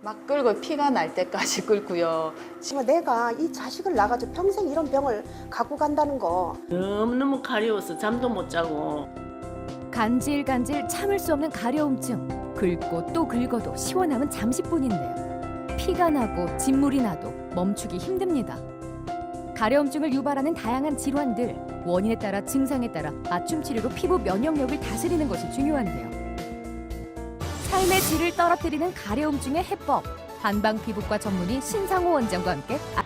막 끓고 피가 날 때까지 끓고요. 지금 내가 이 자식을 낳아가지고 평생 이런 병을 갖고 간다는 거 너무너무 가려워서 잠도 못 자고 간질간질 참을 수 없는 가려움증. 긁고 또 긁어도 시원함은 잠시뿐인데요. 피가 나고 진물이 나도 멈추기 힘듭니다. 가려움증을 유발하는 다양한 질환들, 원인에 따라 증상에 따라 맞춤 치료로 피부 면역력을 다스리는 것이 중요한데요. 삶의 질을 떨어뜨리는 가려움증의 해법, 한방 피부과 전문의 신상호 원장과 함께 아-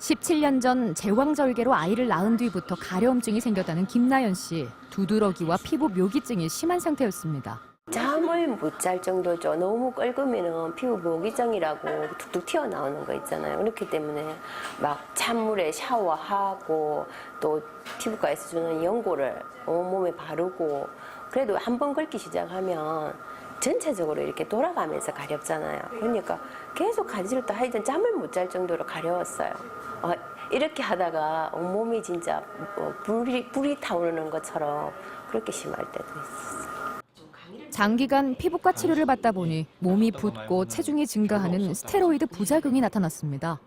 17년 전 제왕절개로 아이를 낳은 뒤부터 가려움증이 생겼다는 김나연 씨. 두드러기와 피부 묘기증이 심한 상태였습니다. 잠을 못 잘 정도죠. 너무 끓으면 피부 모기장이라고 툭툭 튀어나오는 거 있잖아요. 그렇기 때문에 막 찬물에 샤워하고 또 피부과에서 주는 연고를 온몸에 바르고 그래도 한 번 긁기 시작하면 전체적으로 이렇게 돌아가면서 가렵잖아요. 그러니까 계속 또 하여튼 잠을 못 잘 정도로 가려웠어요. 어, 이렇게 하다가 온몸이 진짜 뭐 불이, 불이 타오르는 것처럼 그렇게 심할 때도 있었어요. 장기간 피부과 치료를 받다 보니 몸이 붓고 체중이 증가하는 스테로이드 부작용이 나타났습니다.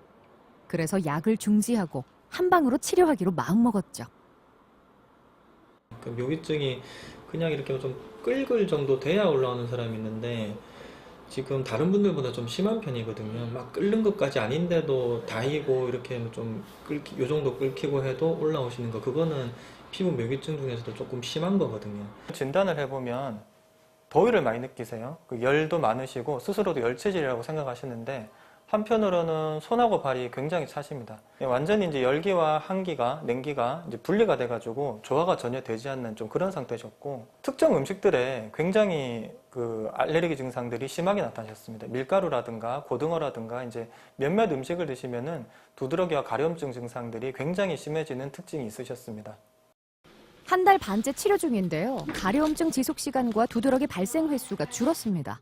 그래서 약을 중지하고 한 방으로 치료하기로 마음먹었죠. 그 묘기증이 그냥 이렇게 좀 끌글 정도 돼야 올라오는 사람이 있는데 지금 다른 분들보다 좀 심한 편이거든요. 막 끓는 것까지 아닌데도 다이고 이렇게 좀 끓기, 요 정도 끓기고 해도 올라오시는 거 그거는 피부 묘기증 중에서도 조금 심한 거거든요. 진단을 해보면 더위를 많이 느끼세요. 그 열도 많으시고 스스로도 열체질이라고 생각하시는데 한편으로는 손하고 발이 굉장히 차십니다. 완전히 이제 열기와 한기가 냉기가 이제 분리가 돼가지고 조화가 전혀 되지 않는 좀 그런 상태셨고 특정 음식들에 굉장히 그 알레르기 증상들이 심하게 나타나셨습니다. 밀가루라든가 고등어라든가 이제 몇몇 음식을 드시면은 두드러기와 가려움증 증상들이 굉장히 심해지는 특징이 있으셨습니다. 한 달 반째 치료 중인데요. 가려움증 지속 시간과 두드러기 발생 횟수가 줄었습니다.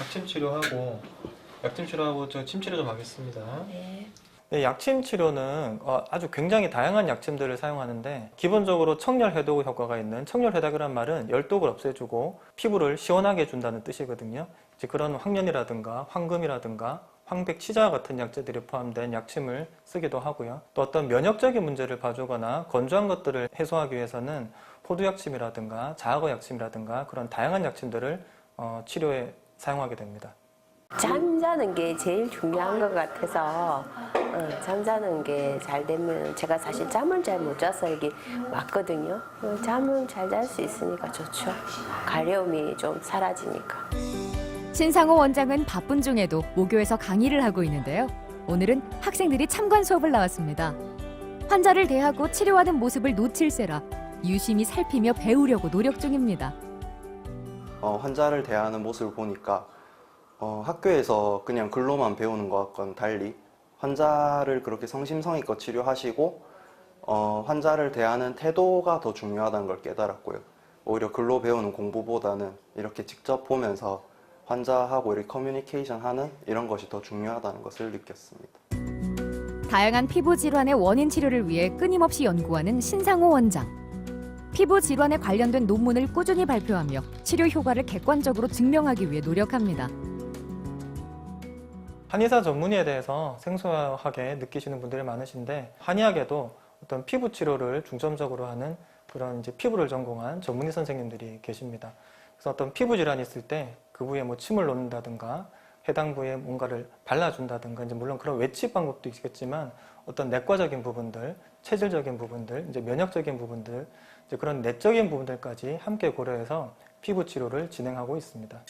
약침 치료하고 약침 치료하고 저 침 치료 좀 하겠습니다. 네, 약침 치료는 어, 아주 굉장히 다양한 약침들을 사용하는데 기본적으로 청열 해독 효과가 있는 청열 해독이란 말은 열독을 없애주고 피부를 시원하게 해준다는 뜻이거든요. 이제 그런 황련이라든가 황금이라든가 황백 치자 같은 약재들이 포함된 약침을 쓰기도 하고요. 또 어떤 면역적인 문제를 봐주거나 건조한 것들을 해소하기 위해서는 포도 약침이라든가 자악어 약침이라든가 그런 다양한 약침들을 어, 치료에 사용하게 됩니다. 잠자는 게 제일 중요한 것 같아서 어, 잠자는 게 잘 되면 제가 사실 잠을 잘 못 자서 여기 왔거든요. 어, 잠은 잘 잘 수 있으니까 좋죠. 가려움이 좀 사라지니까. 신상호 원장은 바쁜 중에도 모교에서 강의를 하고 있는데요. 오늘은 학생들이 참관 수업을 나왔습니다. 환자를 대하고 치료하는 모습을 놓칠세라 유심히 살피며 배우려고 노력 중입니다. 어, 환자를 대하는 모습을 보니까 어, 학교에서 그냥 글로만 배우는 것과는 달리 환자를 그렇게 성심성의껏 치료하시고 어, 환자를 대하는 태도가 더 중요하다는 걸 깨달았고요. 오히려 글로 배우는 공부보다는 이렇게 직접 보면서 환자하고 이렇게 커뮤니케이션 하는 이런 것이 더 중요하다는 것을 느꼈습니다. 다양한 피부 질환의 원인 치료를 위해 끊임없이 연구하는 신상호 원장. 피부 질환에 관련된 논문을 꾸준히 발표하며 치료 효과를 객관적으로 증명하기 위해 노력합니다. 한의사 전문의에 대해서 생소하게 느끼시는 분들이 많으신데 한의학에도 어떤 피부 치료를 중점적으로 하는 그런 이제 피부를 전공한 전문의 선생님들이 계십니다. 그래서 어떤 피부 질환이 있을 때 그 부위에 뭐 침을 놓는다든가 해당 부위에 뭔가를 발라준다든가 이제 물론 그런 외치 방법도 있겠지만 어떤 내과적인 부분들, 체질적인 부분들, 이제 면역적인 부분들, 이제 그런 내적인 부분들까지 함께 고려해서 피부 치료를 진행하고 있습니다.